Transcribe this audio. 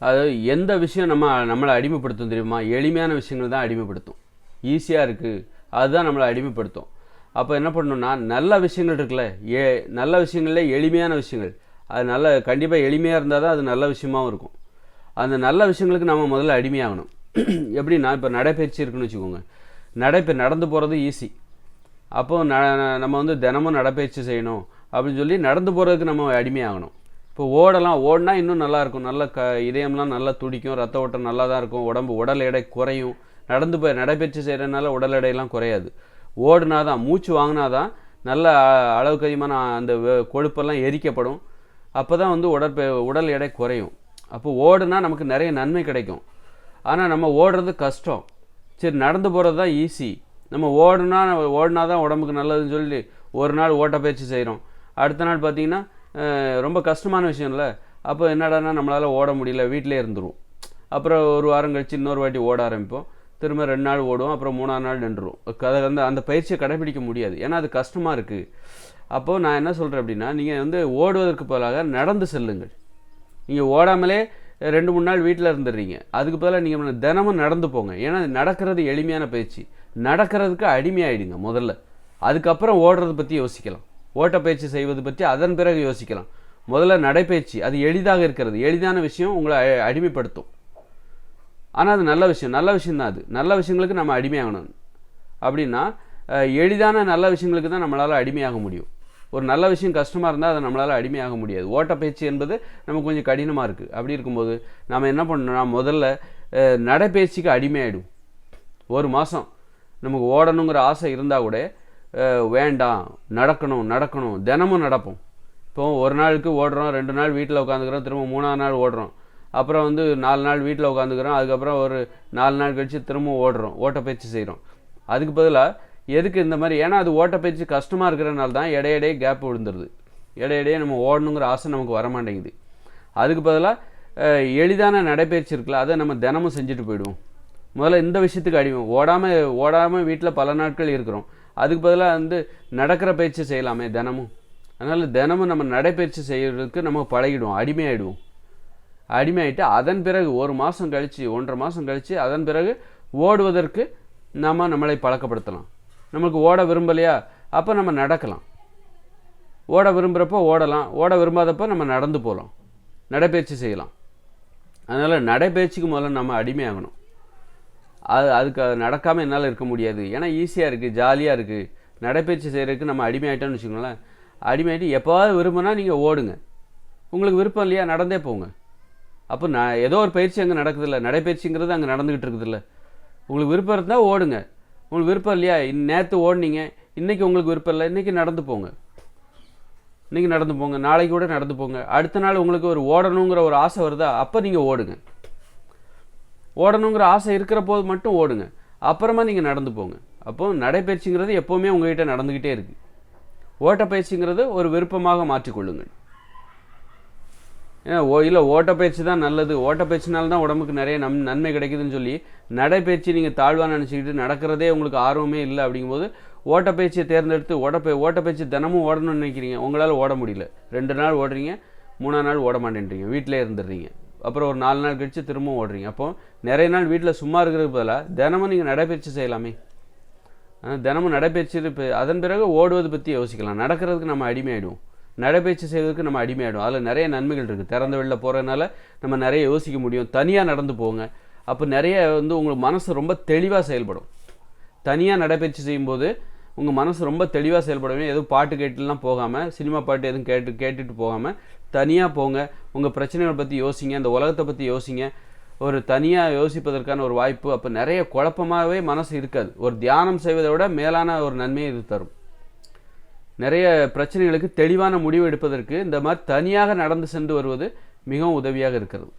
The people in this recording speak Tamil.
அது எந்த விஷயம் நம்ம நம்மளை அடிமைப்படுத்தும் தெரியுமா? எளிமையான விஷயங்கள் தான் அடிமைப்படுத்தும். ஈஸியாக இருக்குது அதுதான் நம்மளை அடிமைப்படுத்தும். அப்போ என்ன பண்ணணும்னா நல்ல விஷயங்கள் இருக்குல்ல? ஏ நல்ல விஷயங்கள்ல எளிமையான விஷயங்கள். அது நல்ல கண்டிப்பாக எளிமையாக இருந்தால் தான் அது நல்ல விஷயமாவும் இருக்கும். அந்த நல்ல விஷயங்களுக்கு நம்ம முதல்ல அடிமையாகணும். எப்படின்னா இப்போ நடைப்பயிற்சி இருக்குன்னு வச்சுக்கோங்க. நடைப்பை நடந்து போகிறது ஈஸி அப்போது ந நம்ம வந்து தினமும் நடைப்பயிற்சி செய்யணும். அப்படின்னு சொல்லி நடந்து போகிறதுக்கு நம்ம அடிமையாகணும். இப்போ ஓடலாம் ஓடினா இன்னும் நல்லா இருக்கும் நல்ல க இதயம்லாம் நல்லா துடிக்கும் ரத்த ஓட்டம் நல்லா தான் இருக்கும் உடம்பு உடல் எடை குறையும். நடந்து போய் நடைப்பயிற்சி செய்கிறதுனால உடல் எடையெல்லாம் குறையாது. ஓடுனா தான் மூச்சு வாங்கினா தான் நல்ல அளவுக்கு அதிகமான அந்த கொழுப்பெல்லாம் எரிக்கப்படும். அப்போ தான் வந்து உடற்ப உடல் எடை குறையும். அப்போ ஓடுனா நமக்கு நிறைய நன்மை கிடைக்கும். ஆனால் நம்ம ஓடுறது கஷ்டம். சரி நடந்து போகிறது தான் ஈஸி. நம்ம ஓடுனா ஓடினா தான் உடம்புக்கு நல்லதுன்னு சொல்லி ஒரு நாள் ஓட்டப்பயிற்சி செய்கிறோம் அடுத்த நாள் பார்த்தீங்கன்னா ரொம்ப கஷ்டமான விஷயம்ல. அப்போ என்னடான்னா நம்மளால் ஓட முடியல வீட்டிலே இருந்துருவோம். அப்புறம் ஒரு வாரம் கழிச்சு இன்னொரு வாட்டி ஓட ஆரம்பிப்போம். திரும்ப ரெண்டு நாள் ஓடுவோம் அப்புறம் மூணாவது நாள் நின்றுரும் அதை வந்து அந்த பயிற்சியை கடைபிடிக்க முடியாது. ஏன்னா அது கஷ்டமாக இருக்குது அப்போது நான் என்ன சொல்கிறேன் அப்படின்னா நீங்கள் வந்து ஓடுவதற்கு பதிலாக நடந்து செல்லுங்கள். நீங்கள் ஓடாமலே ரெண்டு மூணு நாள் வீட்டில் இருந்துடுறீங்க. அதுக்கு பதிலாக நீங்கள் தினமும் நடந்து போங்க. ஏன்னா நடக்கிறது எளிமையான பயிற்சி. நடக்கிறதுக்கு அடிமையாயிடுங்க முதல்ல. அதுக்கப்புறம் ஓடுறதை பற்றி யோசிக்கலாம். ஓட்டப்பயிற்சி செய்வது பற்றி அதன் பிறகு யோசிக்கலாம். முதல்ல நடைப்பயிற்சி அது எளிதாக இருக்கிறது. எளிதான விஷயம் உங்களை அடிமைப்படுத்தும். ஆனால் அது நல்ல விஷயம். நல்ல விஷயம் தான் அது. நல்ல விஷயங்களுக்கு நம்ம அடிமையாகணும். அப்படின்னா எளிதான நல்ல விஷயங்களுக்கு தான் நம்மளால் அடிமையாக முடியும். ஒரு நல்ல விஷயம் கஷ்டமாக இருந்தால் அதை நம்மளால் அடிமையாக முடியாது. ஓட்டப்பயிற்சி என்பது நமக்கு கொஞ்சம் கடினமாக இருக்குது அப்படி இருக்கும்போது நம்ம என்ன பண்ணணும்னா முதல்ல நடைப்பயிற்சிக்கு அடிமையாயிடும் ஒரு மாதம் நமக்கு ஓடணுங்கிற ஆசை இருந்தால் கூட வேண்டாம். நடக்கணும் நடக்கணும். தினமும் நடப்போம். இப்போ ஒரு நாளுக்கு ஓடுறோம் ரெண்டு நாள் வீட்டில் உட்காந்துக்கிறோம் திரும்ப மூணாவது நாள் ஓடுறோம். அப்புறம் வந்து நாலு நாள் வீட்டில் உட்காந்துக்கிறோம் அதுக்கப்புறம் ஒரு நாலு நாள் கழித்து திரும்ப ஓடுறோம் ஓட்டப்பயிற்சி செய்கிறோம் அதுக்கு பதிலாக எதுக்கு இந்த மாதிரி? ஏன்னா அது ஓட்டப்பயிற்சி கஷ்டமாக இருக்கிறனால தான் இடையிடையே கேப் விழுந்துருது. இடையிடையே நம்ம ஓடணுங்கிற ஆசை நமக்கு வர மாட்டேங்குது அதுக்கு பதிலாக எளிதான நடைப்பயிற்சி இருக்குல்ல அதை நம்ம தினமும் செஞ்சுட்டு போயிடுவோம். முதல்ல இந்த விஷயத்துக்கு அடிவோம் ஓடாமல் ஓடாமல் வீட்டில் பல நாட்கள் இருக்கிறோம். அதுக்கு பதிலாக வந்து நடக்கிற பயிற்சி செய்யலாமே தினமும். அதனால் தினமும் நம்ம நடைப்பயிற்சி செய்கிறதுக்கு நம்ம பழகிடுவோம் அடிமையாயிடுவோம். அடிமையாயிட்டு அதன் பிறகு ஒரு மாதம் கழித்து ஒன்றரை மாதம் கழித்து அதன் பிறகு ஓடுவதற்கு நம்ம நம்மளை பழக்கப்படுத்தலாம். நமக்கு ஓட விரும்பலையா? அப்போ நம்ம நடக்கலாம். ஓட விரும்புகிறப்போ ஓடலாம் ஓட விரும்பாதப்போ நம்ம நடந்து போகலாம் நடைப்பயிற்சி செய்யலாம். அதனால் நடைப்பயிற்சிக்கு முதல்ல நம்ம அடிமையாகணும். அது அதுக்கு அது நடக்காமல் என்னால் இருக்க முடியாது. ஏன்னா ஈஸியாக இருக்குது ஜாலியாக இருக்குது நடைப்பயிற்சி செய்கிறதுக்கு நம்ம அடிமையாயிட்டோம்னு வச்சுக்கோங்களேன். அடிமையாயிட்டு எப்போவாவது விரும்பினா நீங்கள் ஓடுங்க. உங்களுக்கு விருப்பம் இல்லையா நடந்தே போங்க. அப்போ நான் ஏதோ ஒரு பயிற்சி அங்கே நடக்குதில்ல நடைப்பயிற்சிங்கிறது அங்கே நடந்துக்கிட்டு இருக்குதுல்ல. உங்களுக்கு விருப்பம் இருந்தால் ஓடுங்க. உங்களுக்கு விருப்பம் இல்லையா நேற்று ஓடினீங்க இன்றைக்கி உங்களுக்கு விருப்பம் இல்லை இன்றைக்கி நடந்து போங்க. இன்றைக்கி நடந்து போங்க நாளைக்கு கூட நடந்து போங்க. அடுத்த நாள் உங்களுக்கு ஒரு ஓடணுங்கிற ஒரு ஆசை வருதா அப்போ நீங்கள் ஓடுங்க. ஓடணுங்கிற ஆசை இருக்கிற போது மட்டும் ஓடுங்க. அப்புறமா நீங்கள் நடந்து போங்க. அப்போ நடைப்பயிற்சிங்கிறது எப்போவுமே உங்கள்கிட்ட நடந்துக்கிட்டே இருக்குது ஓட்டப்பயிற்சிங்கிறது ஒரு விருப்பமாக மாற்றிக்கொள்ளுங்கள். ஏன்னா ஓ இல்லை ஓட்டப்பயிற்சி தான் நல்லது. ஓட்டப்பயிற்சினால தான் உடம்புக்கு நிறைய நம் நன்மை கிடைக்குதுன்னு சொல்லி நடைப்பயிற்சி நீங்கள் தாழ்வாக நினச்சிக்கிட்டு நடக்கிறதே உங்களுக்கு ஆர்வமே இல்லை அப்படிங்கும்போது ஓட்டப்பயிற்சியை தேர்ந்தெடுத்து ஓட்டப்பய ஓட்டப்பயிற்சி தினமும் ஓடணும்னு நினைக்கிறீங்க. உங்களால் ஓட முடியல. ரெண்டு நாள் ஓடுறீங்க மூணாவது நாள் ஓட மாட்டேன்றீங்க. வீட்டிலே இருந்துடுறீங்க. அப்புறம் ஒரு நாலு நாள் கழித்து திரும்பவும் ஓடுறீங்க. அப்போ நிறைய நாள் வீட்டில் சும்மா இருக்கிறதுக்கு பதிலாக தினமும் நீங்கள் நடைப்பயிற்சி செய்யலாமே. ஆனால் தினமும் நடைப்பயிற்சி இப்போ அதன் பிறகு ஓடுவது பற்றி யோசிக்கலாம். நடக்கிறதுக்கு நம்ம அடிமையாயிடுவோம். நடைப்பயிற்சி செய்வதற்கு நம்ம அடிமையாயிடும் அதில் நிறைய நன்மைகள் இருக்குது திறந்த வெளில போகிறதுனால நம்ம நிறைய யோசிக்க முடியும். தனியாக நடந்து போங்க. அப்போ நிறைய வந்து உங்களுக்கு மனசு ரொம்ப தெளிவாக செயல்படும். தனியாக நடைப்பயிற்சி செய்யும்போது உங்கள் மனசு ரொம்ப தெளிவாக செயல்படவே எதுவும் பாட்டு கேட்டுலாம் போகாமல் சினிமா பாட்டு எதுவும் கேட்டு கேட்டுட்டு போகாமல் தனியாக போங்க. உங்கள் பிரச்சனைகளை பற்றி யோசிங்க. இந்த உலகத்தை பற்றி யோசிங்க. ஒரு தனியாக யோசிப்பதற்கான ஒரு வாய்ப்பு. அப்போ நிறைய குழப்பமாகவே மனசு இருக்காது. ஒரு தியானம் செய்வதை விட மேலான ஒரு நன்மையை இது தரும். நிறைய பிரச்சனைகளுக்கு தெளிவான முடிவு எடுப்பதற்கு இந்த மாதிரி தனியாக நடந்து சென்று வருவது மிகவும் உதவியாக இருக்கிறது.